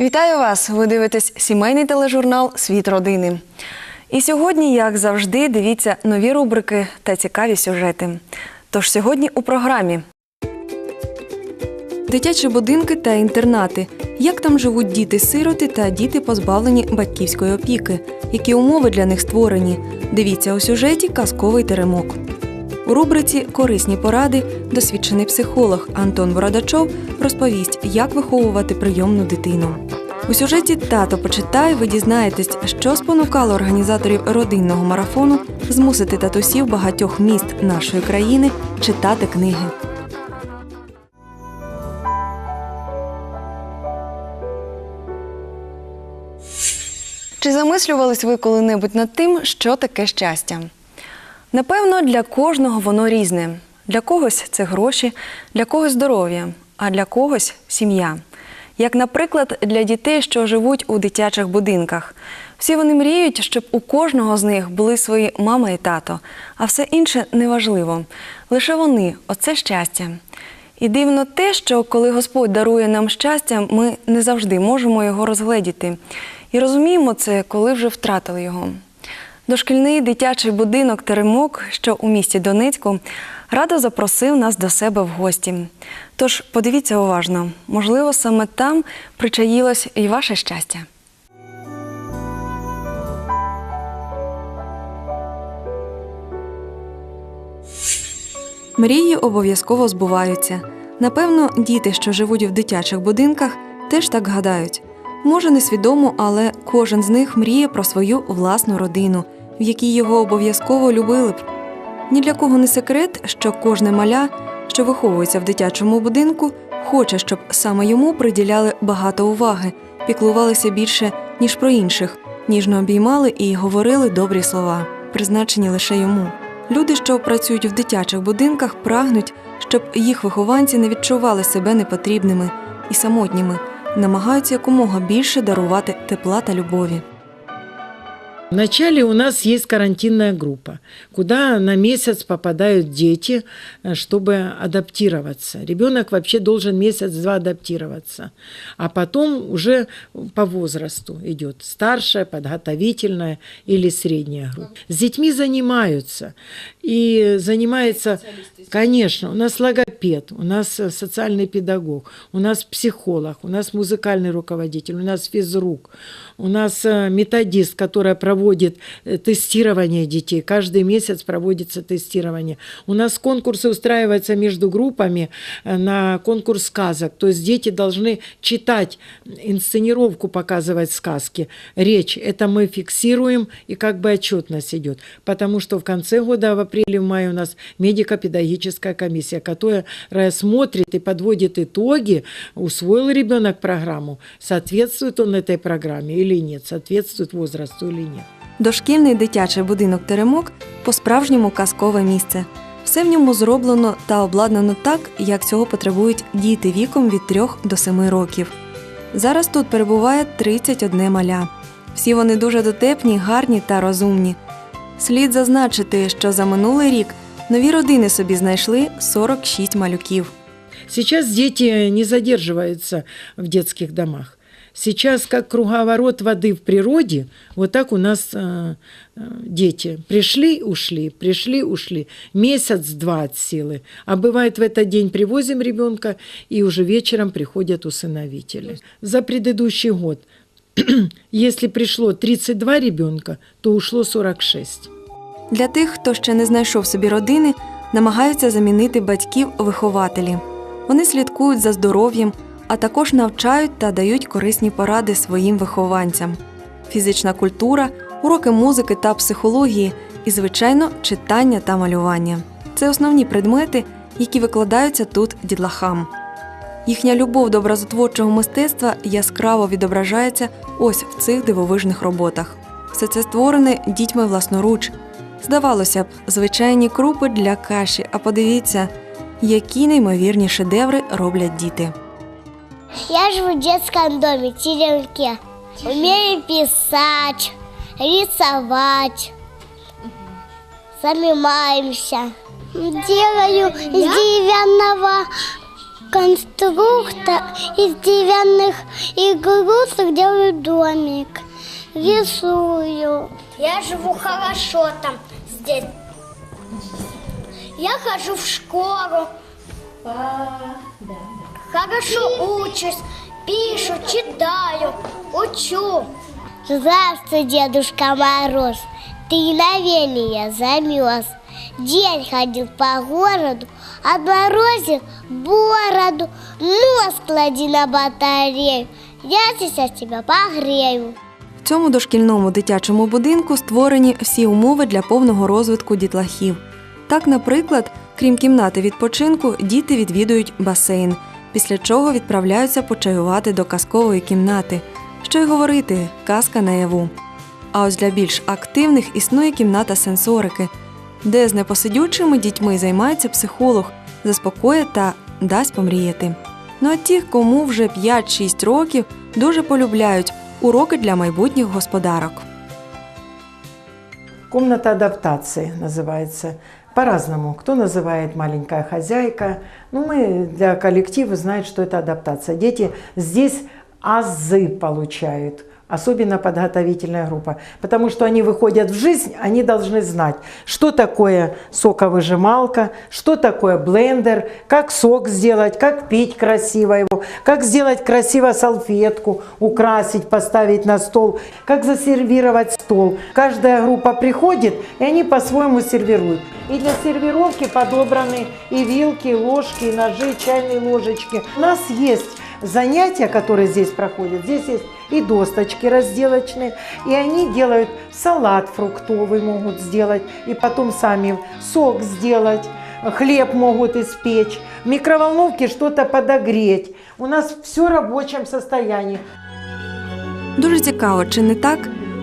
Вітаю вас! Ви дивитесь сімейний тележурнал Світ родини. І сьогодні, як завжди, дивіться нові рубрики та цікаві сюжети. Тож сьогодні у програмі дитячі будинки та інтернати. Як там живуть діти-сироти та діти, позбавлені батьківської опіки? Які умови для них створені? Дивіться у сюжеті Казковий теремок. У рубриці Корисні поради досвідчений психолог Антон Бородачов розповість, як виховувати прийомну дитину. У сюжеті Тато почитай ви дізнаєтесь, що спонукало організаторів родинного марафону змусити татусів багатьох міст нашої країни читати книги. Чи замислювались ви коли-небудь над тим, що таке щастя? Напевно, для кожного воно різне. Для когось це гроші, для когось здоров'я, а для когось сім'я. Як, наприклад, для дітей, що живуть у дитячих будинках. Всі вони мріють, щоб у кожного з них були свої мама і тато, а все інше неважливо. Лише вони оце щастя. І дивно те, що коли Господь дарує нам щастя, ми не завжди можемо його розгледіти. І розуміємо це, коли вже втратили його. Дошкільний дитячий будинок Теремок, що у місті Донецьку, радо запросив нас до себе в гості. Тож подивіться уважно, можливо, саме там причаїлось і ваше щастя. Мрії обов'язково збуваються. Напевно, діти, що живуть в дитячих будинках, теж так гадають. Може, несвідомо, але кожен з них мріє про свою власну родину, в якій його обов'язково любили б. Ні для кого не секрет, що кожне маля, що виховується в дитячому будинку, хоче, щоб саме йому приділяли багато уваги, піклувалися більше, ніж про інших, ніжно обіймали і говорили добрі слова, призначені лише йому. Люди, що працюють в дитячих будинках, прагнуть, щоб їх вихованці не відчували себе непотрібними і самотніми, намагаються якомога більше дарувати тепла та любові. Вначале у нас есть карантинная группа, куда на месяц попадают дети, э, чтобы адаптироваться. Ребенок вообще должен месяц-два адаптироваться, а потом уже по возрасту идет старшая, подготовительная или средняя группа. С детьми занимаются. И занимается, конечно, у нас логопед, у нас э, социальный педагог, у нас психолог, у нас музыкальный руководитель, у нас физрук, у нас э, методист, которая проводит э, тестирование детей. Каждый месяц проводится тестирование. У нас конкурсы устраиваются между группами э, на конкурс сказок. То есть дети должны читать инсценировку, показывать сказки. Речь это мы фиксируем и как бы отчетность идет. Потому что в конце года, в апреле, в мае у нас медико-педагогическая комиссия, которая рассмотрит и подводит итоги, усвоил ребенок программу, соответствует он этой программе или нет, соответствует возрасту или нет. Дошкільний дитячий будинок Теремок по-справжньому казкове місце. Все в ньому зроблено та обладнано так, як цього потребують діти віком від 3 до 7 років. Зараз тут перебуває 31 маля. Всі вони дуже дотепні, гарні та розумні. Слід зазначити, що за минулий рік нові родини собі знайшли 46 малюків. Сейчас дети не задерживаются в детских домах. Сейчас как круговорот воды в природе, вот так у нас э, э, дети пришли, ушли, пришли, ушли. Месяц-два от силы. А бывает в этот день привозим ребенка, и уже вечером приходят усыновители. За предыдущий год, если пришло 32 ребенка, то ушло 46. Для тих, хто ще не знайшов собі родини, намагаються замінити батьків вихователі. Вони слідкують за здоров'ям, а також навчають та дають корисні поради своїм вихованцям. Фізична культура, уроки музики та психології і, звичайно, читання та малювання. Це основні предмети, які викладаються тут дітлахам. Їхня любов до образотворчого мистецтва яскраво відображається ось в цих дивовижних роботах. Все це створене дітьми власноруч. Здавалося б, звичайні крупи для каші, а подивіться, які неймовірні шедеври роблять діти. Я живу в детском доме, теремке. Умею писать, рисовать. Занимаемся. Делаю из деревянного кон- конструктор из деревянных игрушек делаю домик. Рисую. Я живу хорошо там, здесь. Я хожу в школу. Хорошо учусь, пишу, читаю, учу. Здравствуй, Дедушка Мороз. Ты на меня замерз. День ходил по городу, отморозил бороду. Нос клади на батарею, я сейчас тебя погрею. В цьому дошкільному дитячому будинку створені всі умови для повного розвитку дітлахів. Так, наприклад, крім кімнати відпочинку, діти відвідують басейн, після чого відправляються почаювати до казкової кімнати. Що й говорити, казка наяву. А ось для більш активних існує кімната сенсорики, де з непосидючими дітьми займається психолог, заспокоїть та дасть помріяти. Ну а ті, кому вже 5-6 років, дуже полюбляють уроки для майбутніх господарок. Комната адаптации называется. По-разному. Кто называет маленькая хозяйка. Ну, мы для коллектива знаем, что это адаптация. Дети здесь азы получают. Особенно подготовительная группа. Потому что они выходят в жизнь, они должны знать, что такое соковыжималка, что такое блендер, как сок сделать, как пить красиво его, как сделать красиво салфетку, украсить, поставить на стол, как засервировать стол. Каждая группа приходит, и они по-своему сервируют. И для сервировки подобраны и вилки, и ложки, и ножи, и чайные ложечки. У нас есть занятия, которые здесь проходят. Здесь есть и досточки разделочные, и они делают салат фруктовый могут сделать, и потом сами сок сделать, хлеб могут испечь, в микроволновке что-то подогреть. У нас все в рабочем состоянии. Дуже цікаво, чи не так?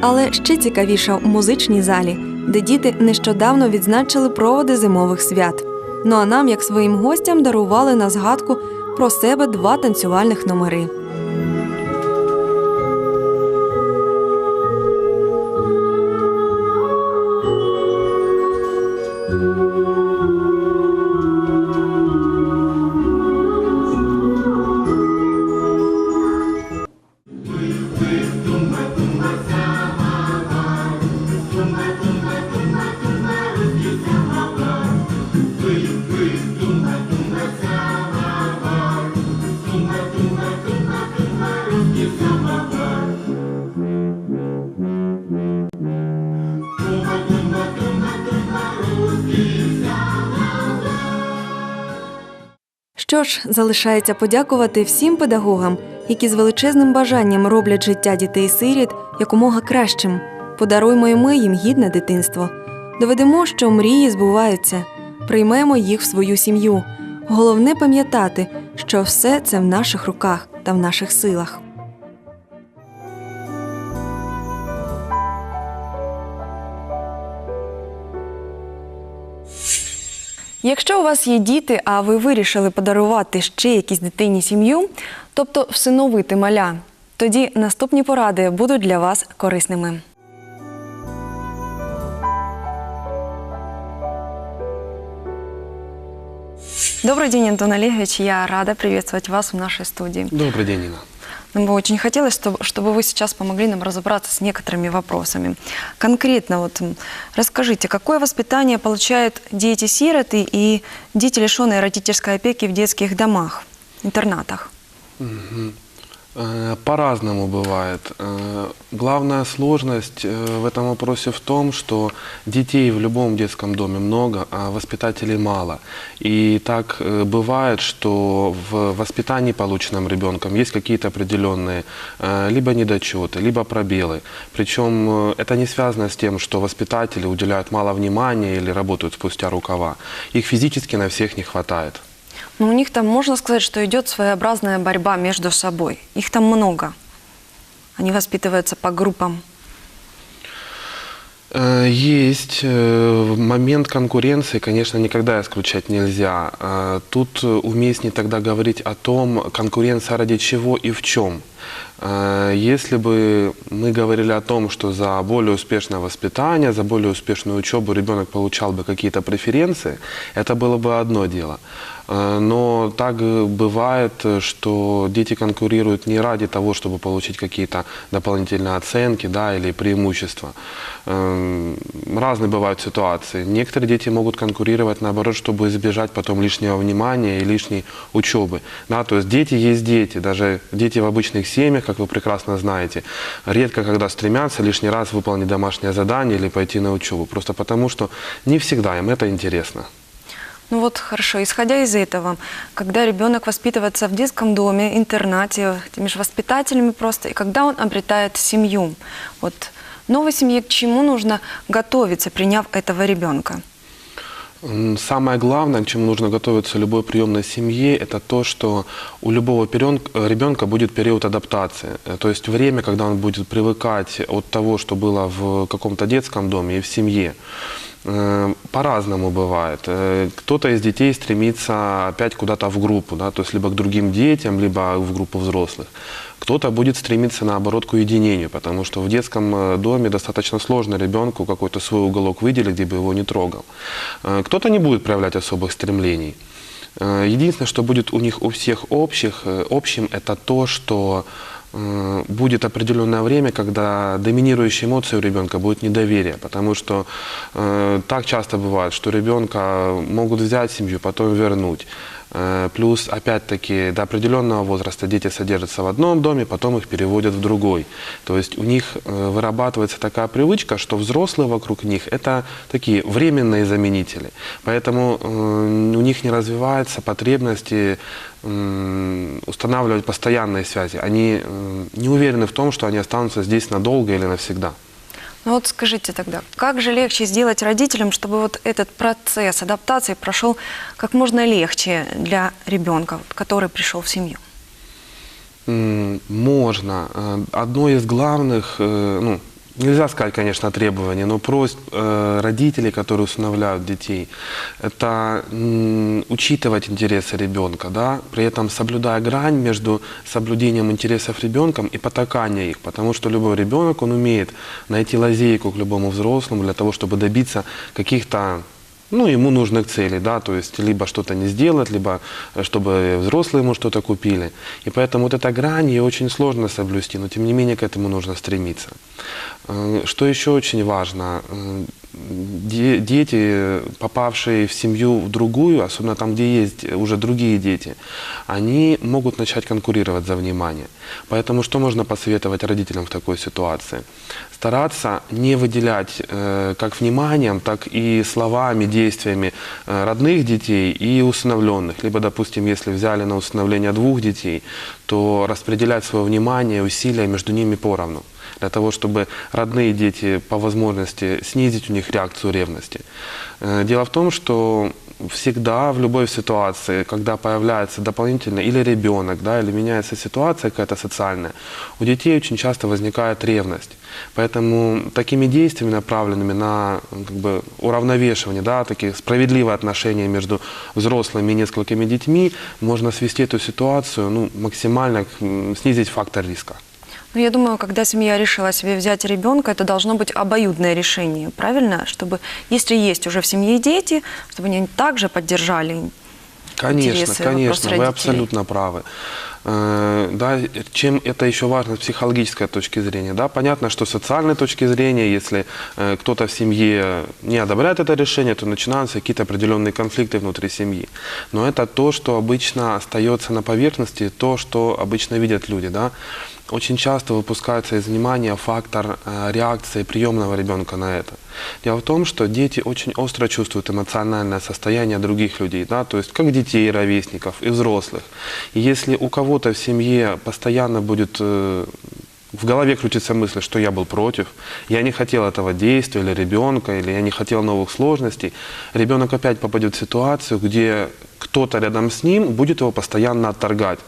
Але ще цікавіше в музичній залі, де діти нещодавно відзначили проводи зимових свят. Ну а нам, як своїм гостям, дарували на згадку про себе два танцювальних номери. Що ж, залишається подякувати всім педагогам, які з величезним бажанням роблять життя дітей-сиріт якомога кращим. Подаруймо і ми їм гідне дитинство. Доведемо, що мрії збуваються, приймемо їх в свою сім'ю. Головне пам'ятати, що все це в наших руках та в наших силах. Якщо у вас є діти, а ви вирішили подарувати ще якійсь дитині сім'ю, тобто всиновити маля, тоді наступні поради будуть для вас корисними. Добрый день, Антон Олегович. Я рада приветствовать вас в нашей студии. Добрый день, Нина. Нам бы очень хотелось, чтобы, чтобы вы сейчас помогли нам разобраться с некоторыми вопросами. Конкретно, вот расскажите, какое воспитание получают дети-сироты и дети, лишенные родительской опеки в детских домах, интернатах? Мгм. Э, По-разному бывает. Э, Главная сложность э, в этом вопросе в том, что детей в любом детском доме много, а воспитателей мало. И так бывает, что в воспитании, полученном ребенком, есть какие-то определенные либо недочеты, либо пробелы. Причем это не связано с тем, что воспитатели уделяют мало внимания или работают спустя рукава. Их физически на всех не хватает. Но у них там, можно сказать, что идет своеобразная борьба между собой. Их там много. Они воспитываются по группам. Э, Есть э, момент конкуренции, конечно, никогда исключать нельзя. Э, Тут уместнее тогда говорить о том, конкуренция ради чего и в чем. Если бы мы говорили о том, что за более успешное воспитание, за более успешную учебу ребенок получал бы какие-то преференции, это было бы одно дело. Э, Но так э, бывает, э, что дети конкурируют не ради того, чтобы получить какие-то дополнительные оценки да, или преимущества. Эм, Разные бывают ситуации. Некоторые дети могут конкурировать, наоборот, чтобы избежать потом лишнего внимания и лишней учебы. Да, то есть дети есть дети, даже дети в обычных семьях, как вы прекрасно знаете, редко когда стремятся лишний раз выполнить домашнее задание или пойти на учебу, просто потому что не всегда им это интересно. Ну вот хорошо, исходя из этого, когда ребенок воспитывается в детском доме, интернате, же воспитателями просто, и когда он обретает семью, вот новой семье к чему нужно готовиться, приняв этого ребенка? Самое главное, к чему нужно готовиться любой приемной семье, это то, что у любого ребенка будет период адаптации. Э, То есть время, когда он будет привыкать от того, что было в каком-то детском доме и в семье. Э, По-разному бывает. Э, Кто-то из детей стремится опять куда-то в группу, да, то есть либо к другим детям, либо в группу взрослых. Кто-то будет стремиться, наоборот, к уединению, потому что в детском э, доме достаточно сложно ребенку какой-то свой уголок выделить, где бы его не трогал. Э, Кто-то не будет проявлять особых стремлений. Единственное, что будет у них у всех общих, общим, это то, что будет определенное время, когда доминирующей эмоцией у ребенка будет недоверие, потому что э, так часто бывает, что ребенка могут взять семью, потом вернуть. Э, Плюс, опять-таки, до определенного возраста дети содержатся в одном доме, потом их переводят в другой. То есть у них э, вырабатывается такая привычка, что взрослые вокруг них – это такие временные заменители. Поэтому э, у них не развивается потребности устанавливать постоянные связи. Они не уверены в том, что они останутся здесь надолго или навсегда. Ну вот скажите тогда, как же легче сделать родителям, чтобы вот этот процесс адаптации прошел как можно легче для ребенка, который пришел в семью? Можно. Э, Одно из главных, э, ну, нельзя сказать, конечно, требований, но просьб э, родителей, которые усыновляют детей, это учитывать интересы ребенка, да, при этом соблюдая грань между соблюдением интересов ребенка и потакания их, потому что любой ребенок, он умеет найти лазейку к любому взрослому для того, чтобы добиться каких-то ну, ему нужных целей, да, то есть либо что-то не сделать, либо э, чтобы взрослые ему что-то купили. И поэтому вот эта грань, ее очень сложно соблюсти, но тем не менее к этому нужно стремиться. Э, Что еще очень важно, э, дети, попавшие в семью в другую, особенно там, где есть уже другие дети, они могут начать конкурировать за внимание. Поэтому что можно посоветовать родителям в такой ситуации? Стараться не выделять э, как вниманием, так и словами, действиями э, родных детей и усыновленных. Либо, допустим, если взяли на усыновление двух детей, то распределять свое внимание, усилия между ними поровну для того, чтобы родные дети по возможности снизить у них реакцию ревности. Э, Дело в том, что всегда в любой ситуации, когда появляется дополнительно или ребенок, да, или меняется ситуация какая-то социальная, у детей очень часто возникает ревность. Поэтому такими действиями, направленными на м, как бы, уравновешивание, да, такие справедливые отношения между взрослыми и несколькими детьми, можно свести эту ситуацию ну, максимально снизить фактор риска. Ну, я думаю, когда семья решила себе взять ребенка, это должно быть обоюдное решение, правильно? Чтобы, если есть уже в семье дети, чтобы они также поддержали Конечно, интересы, конечно, вы абсолютно правы. Э, Да, чем это еще важно с психологической точки зрения? Да, понятно, что с социальной точки зрения, если э, кто-то в семье не одобряет это решение, то начинаются какие-то определенные конфликты внутри семьи. Но это то, что обычно остается на поверхности, то, что обычно видят люди. Да? Очень часто выпускается из внимания фактор э, реакции приемного ребенка на это. Дело в том, что дети очень остро чувствуют эмоциональное состояние других людей, да, то есть как детей, ровесников и взрослых. И если у кого-то в семье постоянно будет э, в голове крутится мысль, что я был против, я не хотел этого действия или ребенка, или я не хотел новых сложностей, ребенок опять попадет в ситуацию, где кто-то рядом с ним будет его постоянно отторгать.